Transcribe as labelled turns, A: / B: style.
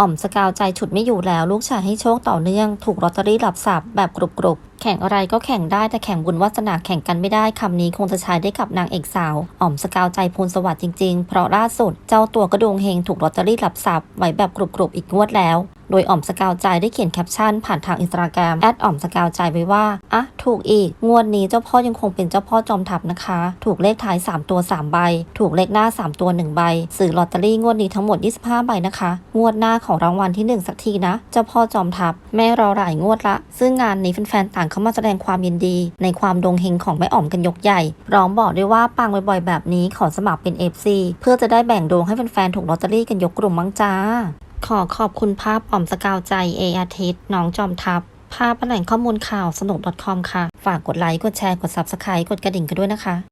A: อ่อมสกาวใจฉุดไม่อยู่แล้ว ลูกชายให้โชคต่อเนื่อง ถูกลอตเตอรี่หลับสับแบบกรุบๆแข่งอะไรก็แข่งได้แต่แข่งบุญวาสนาแข่งกันไม่ได้คำนี้คงจะใช้ได้กับนางเอกสาว อ่อมสกาวใจพูนสวัสดิ์จริงๆ เพราะล่าสุด เจ้าตัวก็ดวงเฮงถูกลอตเตอรี่หลับสับไว้แบบกรุบๆอีกงวดแล้ว โดยอ่อมสกาวใจได้เขียนแคปชั่นผ่านทางอินสตาแกรมแอดอ่อมสกาวใจไว้ว่า อะ ถูกอีก งวดนี้เจ้าพ่อยังคงเป็นเจ้าพ่อจอมทัพนะคะ ถูกเลขท้าย 3 ตัว 3 ใบ ถูกเลขหน้า 3 ตัว 1 ใบ สื่อลอตเตอรี่งวดนี้ทั้งหมด 25 ใบนะคะ งวดหน้าของรางวัลที่ 1 สักทีนะ เจ้าพ่อจอมทัพแม่รอหลายงวดละ ซึ่งงานนี้แฟนๆต่างเข้ามาแสดงความยินดี ในความดวงเฮงของแม่อ่อมกันยกใหญ่ ร้อมบอกด้วยว่าปังบ่อยๆแบบนี้ขอสมัครเป็น FC เพื่อจะได้แบ่งดวงให้แฟนๆถูกลอตเตอรี่กันยกกลุ่มมั้งจ้า ขอขอบคุณภาพอ่อมสกาวใจเออาทิตย์น้องจอมทัพ ภาพแหล่งข้อมูลข่าวสนุก .com ค่ะ ฝากกดไลค์ กดแชร์ กด Subscribe กดกระดิ่งกันด้วยนะคะ